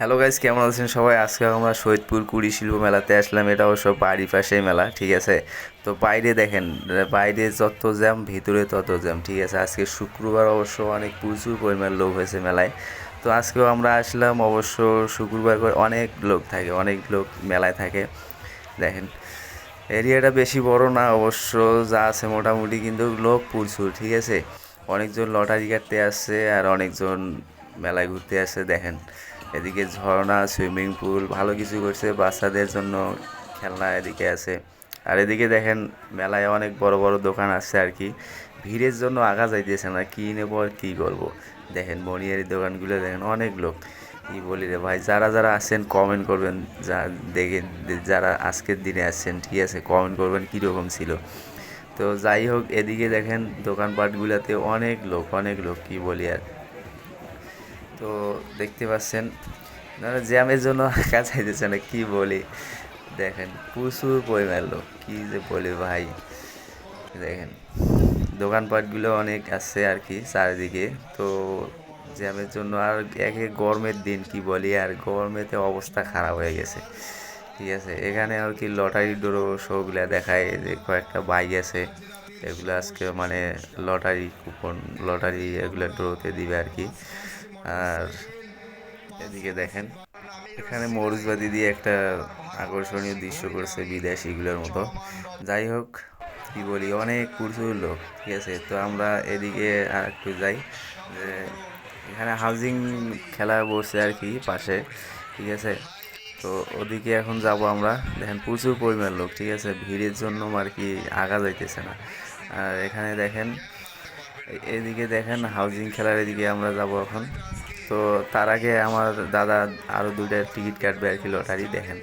Hello guys কেমন আছেন সবাই? আজকে আমরা সৈয়দপুর কুড়ি শিল্প মেলাতে আসলাম। এটা অবশ্য বাড়ি পাশেই মেলা, ঠিক আছে? তো বাইরে দেখেন, বাইরে যত জ্যাম, ভিতরে তত জ্যাম, ঠিক আছে? আজকে শুক্রবার অবশ্য অনেক প্রচুর পরিমাণ লোক হয়েছে মেলায়। তো আজকেও আমরা আসলাম, অবশ্য শুক্রবার করে অনেক লোক থাকে, অনেক লোক মেলায় থাকে। দেখেন, এরিয়াটা বেশি বড় না, অবশ্য যা আছে মোটামুটি কিন্তু লোক প্রচুর, ঠিক আছে? অনেকজন লটারি কাটতে আসছে আর অনেকজন মেলায় ঘুরতে আসছে, দেখেন। এদিকে ঝর্ণা, সুইমিং পুল, ভালো কিছু করছে, বাচ্চাদের জন্য খেলনা এদিকে আছে। আর এদিকে দেখেন মেলায় অনেক বড় বড় দোকান আছে আর কি। ভিড়ের জন্য আগা যাইতেছে না, কী নেব আর কী করব? দেখেন মনিয়ারি দোকানগুলো দেখেন অনেক লোক। কি বলি রে ভাই, যারা যারা আসছেন কমেন্ট করবেন, যা দেখেন যারা আজকের দিনে আসছেন ঠিক আছে কমেন্ট করবেন কীরকম ছিল। তো যাই হোক, এদিকে দেখেন দোকানপাটগুলোতে অনেক লোক অনেক লোক, কি বলি আর। তো দেখতে পাচ্ছেন। আপনারা জ্যামের জন্য কাজ চাইতেছে না, কি বলি? দেখেন, প্রচুর পরিমাণ লোক, কি যে বলি ভাই? দেখেন দোকানপাটগুলো অনেক আছে আর কি চারিদিকে। তো জ্যামের জন্য আর একে গরমের দিন, কি বলি? আর গরমেতে অবস্থা খারাপ হয়ে গেছে। ঠিক আছে, এখানে আর কি লটারি ডোরো শোগুলা দেখায় যে কয়েকটা বাইক আছে। এগুলো আজকে মানে লটারি কুপন, লটারি এগুলো ড্রোতে দিবে আর কি। আর এদিকে দেখেন, এখানে মরুজবাদি দিয়ে একটা আকর্ষণীয় দৃশ্য করছে বিদেশিগুলোর মতো। যাই হোক, কি বলি, অনেক প্রচুর লোক, ঠিক আছে? তো আমরা এদিকে আর একটু যাই, যে এখানে হাউজিং খেলা বসছে আর কি পাশে, ঠিক আছে? তো ওদিকে এখন যাব আমরা। দেখেন, প্রচুর পরিমাণ লোক, ঠিক আছে? ভিড়ের জন্য আর কি আগা যাইতেছে না। আর এখানে দেখেন এদিকে দেখেন, হাউজিং খেলার এদিকে আমরা যাব এখন। তো তার আগে আমার দাদা আরও দুইটা টিকিট কাটবে আর কি লটারি, দেখেন।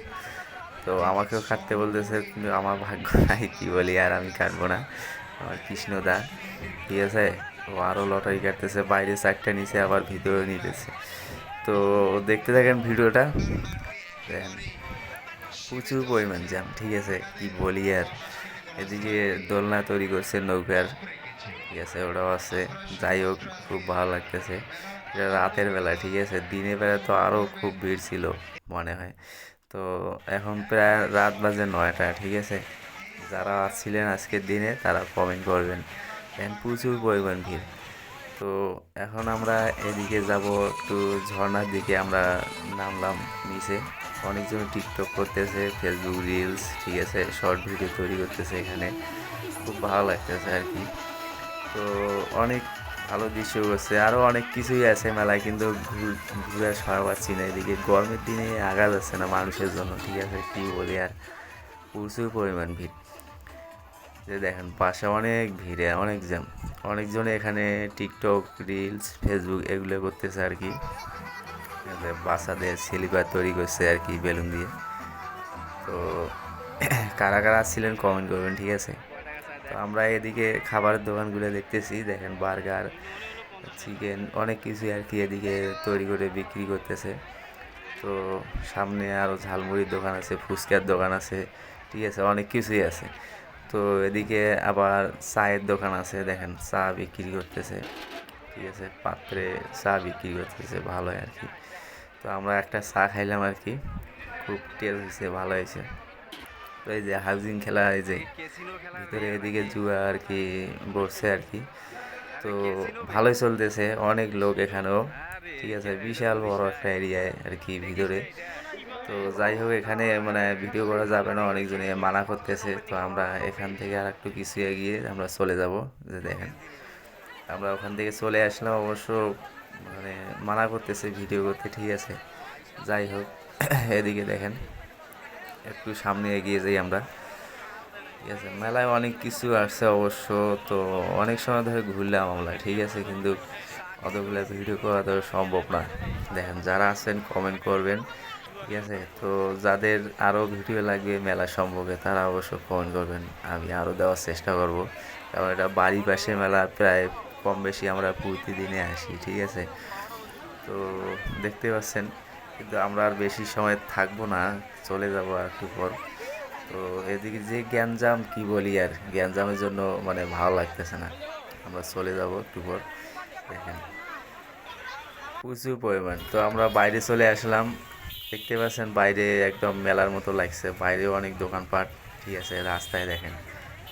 তো আমাকেও কাটতে বলতেছে কিন্তু আমার ভাগ্য নাই, কী বলি আর আমি কাটবো না। আমার কৃষ্ণদা ঠিক আছে? ও আরও লটারি কাটতেছে, বাইরে চারটা নিচে আবার ভিতরে নিতেছে। তো দেখতে থাকেন ভিডিওটা। দেখেন, প্রচুর পরিমাণ জ্যাম, ঠিক আছে? কি বলি আর? এদিকে দোলনা তৈরি করছে নৌকার। ঠিক আছে, ওটাও আছে। যাই হোক, খুব ভালো লাগতেছে। এটা রাতের বেলা, ঠিক আছে? দিনের বেলা তো আরও খুব ভিড় ছিল, মনে হয়। তো এখন প্রায় রাত বাজে নয়টা, ঠিক আছে? যারা ছিলেন আজকের দিনে, তারা কমেন্ট করবেন। এখন প্রচুর পরিমাণ ভিড়। তো এখন আমরা এদিকে যাব, একটু ঝর্ণার দিকে আমরা নামলাম নিচে। অনেকজন টিকটক করতেছে ফেসবুক রিলস ঠিক আছে? শর্ট ভিডিও তৈরি করতেছে এখানে। খুব ভালো লাগতেছে আর কি। তো অনেক ভালো দৃশ্য করছে আরও অনেক কিছুই আছে মেলায়, কিন্তু ঘুর- সরা পাচ্ছি না এদিকে। গরমের দিনে আগা যাচ্ছে না মানুষের জন্য, ঠিক আছে? কী বলি আর? প্রচুর পরিমাণ ভিড়। যে দেখেন, পাশে অনেক ভিড়ে, অনেক জ্যাম। অনেকজনে এখানে টিকটক, রিলস, ফেসবুক এগুলো করতেছে আর কি। বাচ্চাদের স্লিপার তৈরি করছে আর কি বেলুন দিয়ে। তো কারা কারা ছিলেন কমেন্ট করবেন, ঠিক আছে? তো আমরা এদিকে খাবারের দোকানগুলো দেখতেছি। দেখেন বার্গার, চিকেন, অনেক কিছু আর কি এদিকে তৈরি করে বিক্রি করতেছে। তো সামনে আরও ঝালমুড়ির দোকান আছে, ফুচকার দোকান আছে, ঠিক আছে, অনেক কিছুই আছে। তো এদিকে আবার চায়ের দোকান আছে, দেখেন চা বিক্রি করতেছে, ঠিক আছে, পাত্রে চা বিক্রি করতেছে ভালো আর কি। তো আমরা একটা চা খাইলাম আর কি, খুব টেস্ট হয়েছে ভালো হয়েছে তো এই যে হাউজিং খেলা এই যে ভিতরে এদিকে জুয়া আর কি বসছে আর কি। তো ভালোই চলতেছে অনেক লোক এখানেও। ঠিক আছে বিশাল বড় একটা এরিয়ায় আর কি ভিতরে। তো যাই হোক এখানে মানে ভিডিও করা যাবে না অনেকজনে মানা করতেছে। তো আমরা এখান থেকে আর একটু কিছু এগিয়ে আমরা চলে যাব যে দেখেন। আমরা ওখান থেকে চলে আসলাম অবশ্য মানে মানা করতেছে ভিডিও করতে ঠিক আছে। যাই হোক এদিকে দেখেন। একটু সামনে এগিয়ে যাই আমরা। ঠিক আছে, মেলায় অনেক কিছু আসছে অবশ্য, তো অনেক সময় ধরে ঘুরলাম আমরা, ঠিক আছে, কিন্তু অতগুলো ভিডিও করা তো সম্ভব না। দেখেন, যারা আছেন কমেন্ট করবেন, ঠিক আছে? তো যাদের আরও ভিডিও লাগবে মেলা সম্পর্কে, তারা অবশ্য কমেন্ট করবেন, আমি আরও দেওয়ার চেষ্টা করব। কারণ এটা বাড়ির পাশে মেলা, প্রায় কম বেশি আমরা প্রতিদিনে আসি, ঠিক আছে? তো দেখতে পাচ্ছেন কিন্তু আমরা আর বেশি সময় থাকব না, চলে যাব একটু পর। তো এদিকে যে গ্যাঞ্জাম, কি বলি আর, গ্যাঞ্জামের জন্য মানে ভালো লাগতেছে না। আমরা চলে যাব একটু পর, দেখেন। প্রচুর পরিমাণ। তো আমরা বাইরে চলে আসলাম। দেখতে পাচ্ছেন বাইরে একদম মেলার মতো লাগছে। বাইরেও অনেক দোকানপাট, ঠিক আছে, রাস্তায় দেখেন।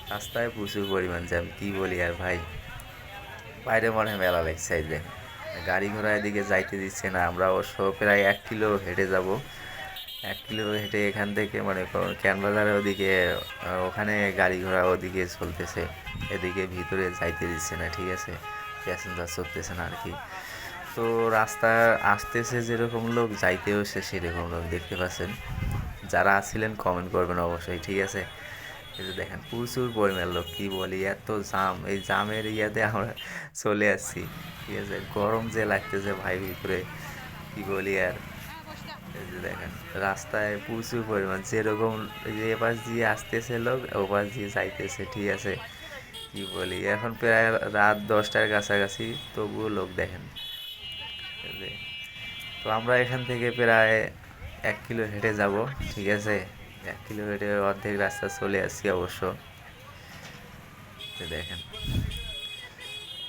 রাস্তায় প্রচুর পরিমাণ জ্যাম, কী বলি আর ভাই। বাইরে মনে হয় মেলা লাগছে দেখেন গাড়ি ঘোড়া এদিকে যাইতে দিচ্ছে না। আমরা অবশ্য প্রায় এক কিলো হেঁটে যাব। এক কিলো হেঁটে এখান থেকে মানে ক্যানবাজারের ওদিকে ওখানে গাড়ি ঘোড়া ওদিকে চলতেছে। এদিকে ভিতরে যাইতে দিচ্ছে না, ঠিক আছে? প্যাসেঞ্জার চলতেছে না আর কি তো রাস্তা আসতেছে যেরকম লোক, যাইতেও সে সেরকম লোক, দেখতে পাচ্ছেন? যারা আসছিলেন কমেন্ট করবেন অবশ্যই, ঠিক আছে? এই যে দেখেন প্রচুর পরিমাণ লোক, কী বলি, এত জাম, এই জামের ইয়াতে আমরা চলে আসছি। ঠিক আছে, গরম যে লাগতেছে ভাই ভিতরে, কী বলি আর। এই যে দেখেন, রাস্তায় প্রচুর পরিমাণ, যেরকম যে এপাশ দিয়ে আসতেছে লোক, ওপাশ দিয়ে যাইতেছে, ঠিক আছে। কি বলি, এখন প্রায় রাত দশটার কাছাকাছি, তবুও লোক দেখেন। তো আমরা এখান থেকে প্রায় এক কিলো হেঁটে যাব, ঠিক আছে। এক কিলোমিটার অর্ধেক রাস্তা চলে আসছি অবশ্য। দেখেন।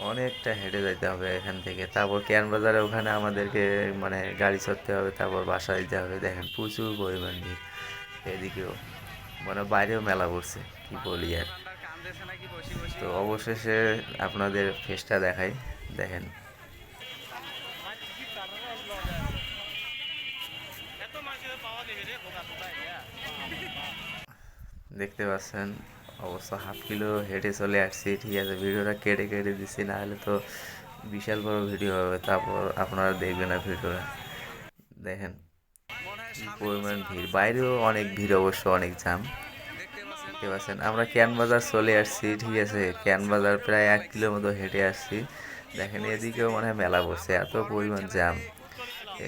অনেকটা হেঁটে যেতে হবে এখান থেকে। তারপর বাজারে ওখানে আমাদেরকে মানে গাড়ি চড়তে হবে, তারপর বাসা দিতে হবে। দেখেন প্রচুর পরিমাণ ভিড়। এদিকেও মানে বাইরেও মেলা পড়ছে, কি বলি আর। তো অবশেষে আপনাদের ফেসটা দেখাই। দেখেন। দেখতে পাচ্ছেন অবশ্য হাফ কিলো হেঁটে চলে আসছি, ঠিক আছে, ভিডিওটা কেটে কেটে দিচ্ছি না হলে তো বিশাল বড় ভিডিও হবে, তারপর আপনারা দেখবেন না ভিডিওটা। দেখেন পরিমাণ ভিড়, বাইরেও অনেক ভিড় অবশ্য, অনেক জাম দেখতে পাচ্ছেন, আমরা ক্যান বাজার চলে আসছি, ঠিক আছে, ক্যান বাজার প্রায় এক কিলো মতো হেঁটে আসছি। দেখেন, এদিকেও মনে হয় মেলা বসে এত পরিমাণ জ্যাম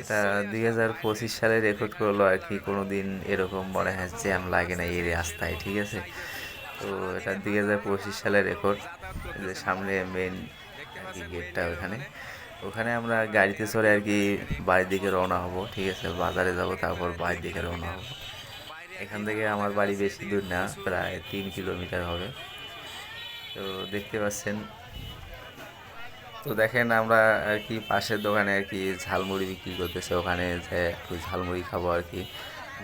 এটা দুই হাজার পঁচিশ সালে রেকর্ড করল আর কি কোনো দিন এরকম মনে হয় জ্যাম লাগে না এই রাস্তায়, ঠিক আছে? তো এটা দুই হাজার পঁচিশ সালের রেকর্ড যে সামনে মেন আর কি গেটটা ওখানে। ওখানে আমরা গাড়িতে চড়ে আর কি বাড়ির দিকে রওনা হব, ঠিক আছে? বাজারে যাব, তারপর বাড়ির দিকে রওনা হব। এখান থেকে আমার বাড়ি বেশি দূর না, প্রায় তিন কিলোমিটার হবে। তো দেখতে পাচ্ছেন তো দেখেন আমরা আর কি পাশের দোকানে আর কি ঝালমুড়ি বিক্রি করতেছে। ওখানে যে একটু ঝালমুড়ি খাব আর কি।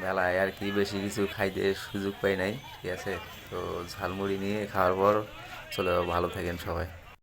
বেলায় আর কি বেশি কিছু খাইতে সুযোগ পাই নাই, ঠিক আছে? তো ঝালমুড়ি নিয়ে খাওয়ার পর চলে। ভালো থাকেন সবাই।